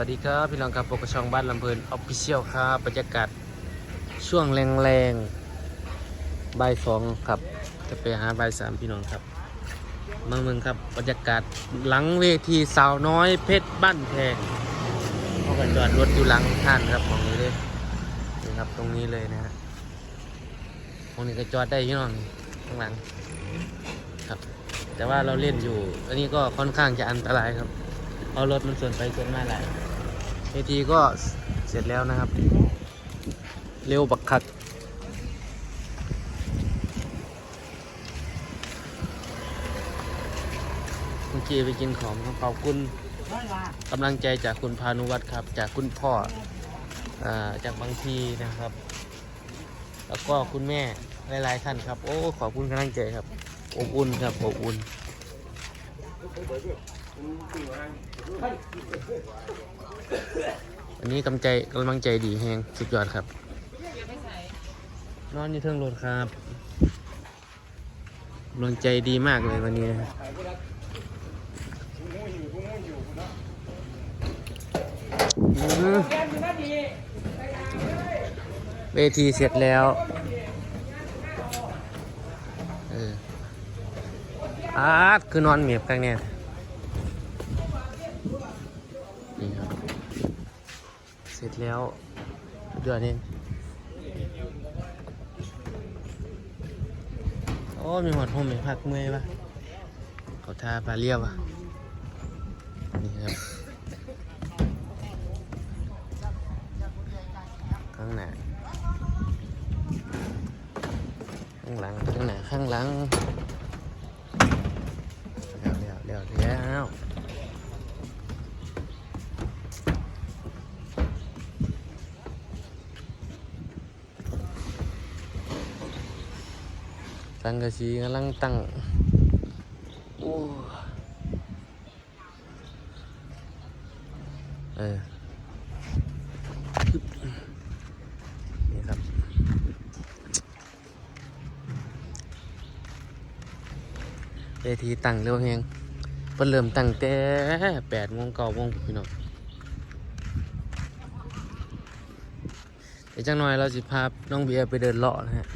วัสดีครับ พี่น้องครับปกช่องบ้านลำเพลินออฟฟิเชียลครับบรรยากาศช่วงแรงๆบ่ายสองครับ จะไปหาบ่ายสามพี่น้องครับเมืองเมืองครับบรรยากาศหลังเวทีสาวน้อยเพชรบ้านแพงเขากันจอดรถอยู่หลังท่านครับตรงนี้เลยนี่ครับตรงนี้เลยนะฮะตรงนี้ก็จอดได้พี่น้องข้างหลังครับ แต่ว่าเราเล่นอยู่ อันนี้ก็ค่อนข้างจะอันตรายครับเพราะรถมันส่วนไปส่วนมาหลาย เวทีก็เสร็จแล้วนะครับ เร็วบักคักเมื่อกี้ไปกินของขอบคุณกำลังใจจากคุณพานุวัฒน์ครับ จากคุณพ่ออาจากบางทีนะครับ แล้วก็คุณแม่หลายๆท่านครับ โอ้ขอบคุณกำลังใจครับอบอุ่นครับอบอุ่น อันนี้กำใจกำลังใจดีแฮงสุดยอดครับ นอนอยู่เทิงรถครับกำลังใจดีมากเลยวันนี้นะครับเวทีเสร็จแล้วอออาร์ตคือนอนเมียบกันเนี่ย นี่ครับ เสร็จแล้วเดือนเองโอ้ มีหอดผมมีพักเมื่อยปะเขาทาปลาเรียบอะ นี่ครับ ข้างหน้า ข้างหลัง ข้างหน้า ข้างหลังเร็วเร็วเร็วเร็ว สังกะสีกำลังตั้งโอ้เออนี่ครับ เวทีตั้งเร็วแฮงเพิ่นเริ่มตั้งแต่แปดโมงเก้าโมงพี่น้องเดี๋ยวจังหน่อยเราสิพาน้องเบียร์ไปเดินเลาะนะฮะ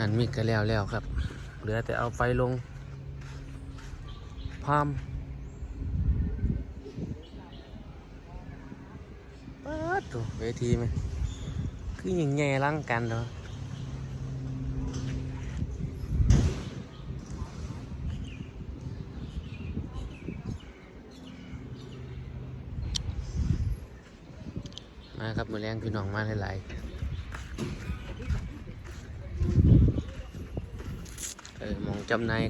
หันมิกกันแล้วแล้วครับ เหลือแต่เอาไฟลงพามปัดตัวเวทีไหมคือยังไงร่างกันเนาะมาครับมือแรงพี่น้องมาหลายๆ เออมองจำหนาย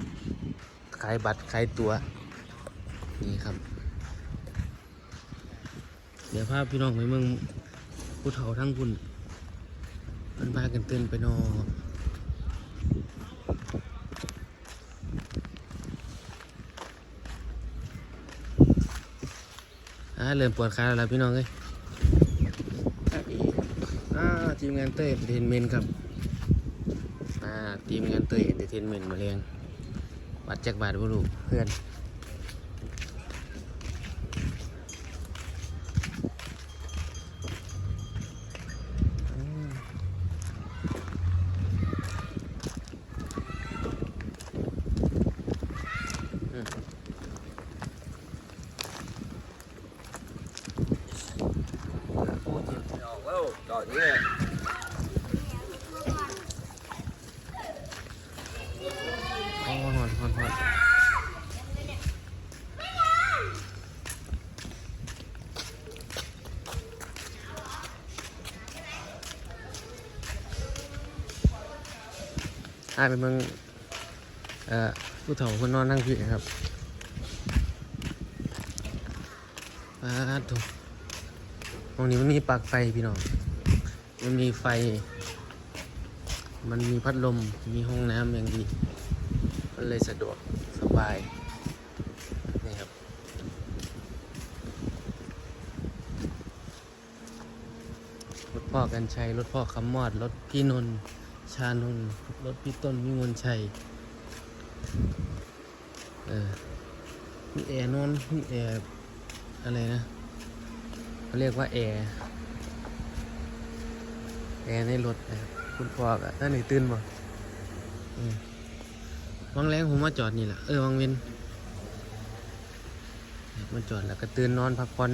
ขายบัตรขายตัว นี่ครับ เดี๋ยวพาพี่น้องไปเมืองผู้เฒ่าทั้งคุณมันพากันเต้นไปนออ่าเริ่มปวดขาแล้วล่ะพี่น้องเอ้ยอ่าทีมงานเต้ยเทนเมนครับ อ่าทีมงานเตยเอนเตอร์เทนเมนต์มาเรียงวัดจากบาทบุรุษเพื่อนโอ้เจ็บแล้วจอดเนี่ หายไปเมืองเอ่อผู้เฒ่าคนนอนนั่งพี่ครับอาถูกตรงนี้มันมีปลั๊กไฟพี่น้อง มันมีไฟ มันมีพัดลม มีห้องน้ำอย่างดี มันเลยสะดวกสบาย นี่ครับ รถพ่อกันชัย รถพ่อคำมอด รถพี่นนท์ ชานนรถพี่ต้นวิมลชัย เออมีแอร์นอนมีแอร์อะไรนะเขาเรียกว่าแอร์แอร์ในรถนะครับคุณพ่อกับท่านนี่ตื่นบ่วังแรงผมมาจอดนี่แหละเออวังเวนมาจอดแล้วก็ตื่นนอนพักผ่อน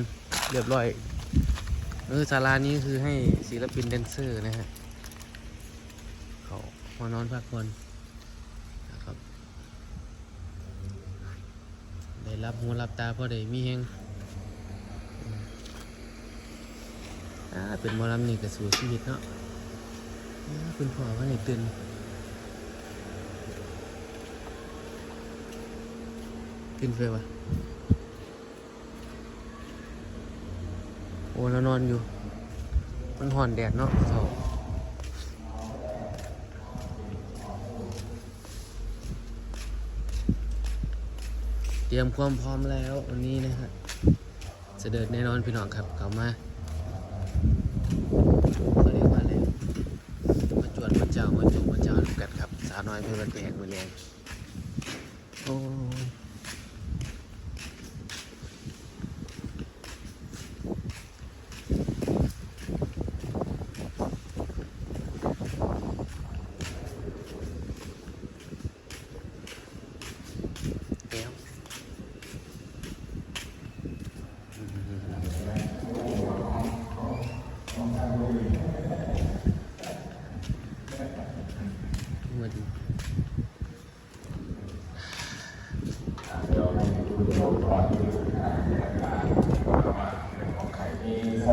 เรียบร้อยเออศาลานี้คือให้ศิลปินแดนเซอร์นะฮะ มานอนพักผ่อนนะครับ ได้รับหูรับตาพอได้มีแหงอ่าเป็นมอลำนี่ก็สู่ชีวิตเนาะคุณพ่อว่านี่ตื่นตื่นไปวะโอ้แล้วนอนอยู่ มันห่อนแดดเนาะสาเรียมความพร้อมแล้ววันนี้นะฮะจะเดินแน่นอนพี่น้องครับกลับมาเขาเรียกว่าอะไรมาจวนมาเจ้ามาจุมาเจ้าดูกันครับ สาวน้อยเพื่อนแกลงมือแรงโอ้ยเดี๋ยว มาดู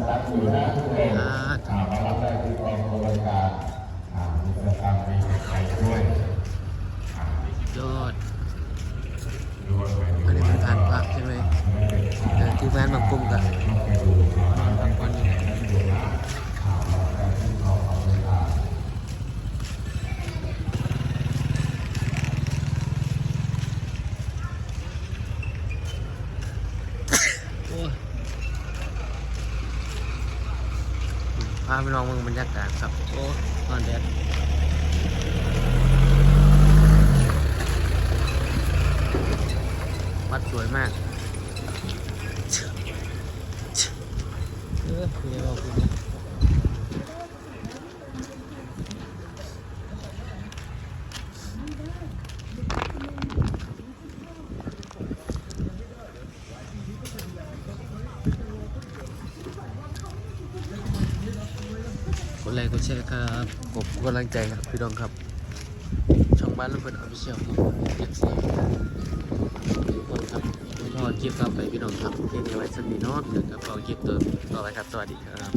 อ่าอยอดอันนี้เป็นทานพระใช่ไหมแต่ที่แฟนบางกลุ่มกับนอนพักผ่อนอยู่โอ้ยพาไปลองมืองบรรยากาศครับ โอ้ตอนแดดวัดสวยมากเออคุณยายบอกคุณนะ กดไลค์กดแชร์ครับกดกำลังใจครับพี่น้องครับ ช่องบ้านลูกเพื่อนออฟฟิเชียลครับเอฟซีคนครับพอคลิปต่อไปพี่น้องครับที่นี่ไว้สนิทเนาะเดี๋ยวกับเอาคลิปตัวต่อไปครับสวัสดีครับ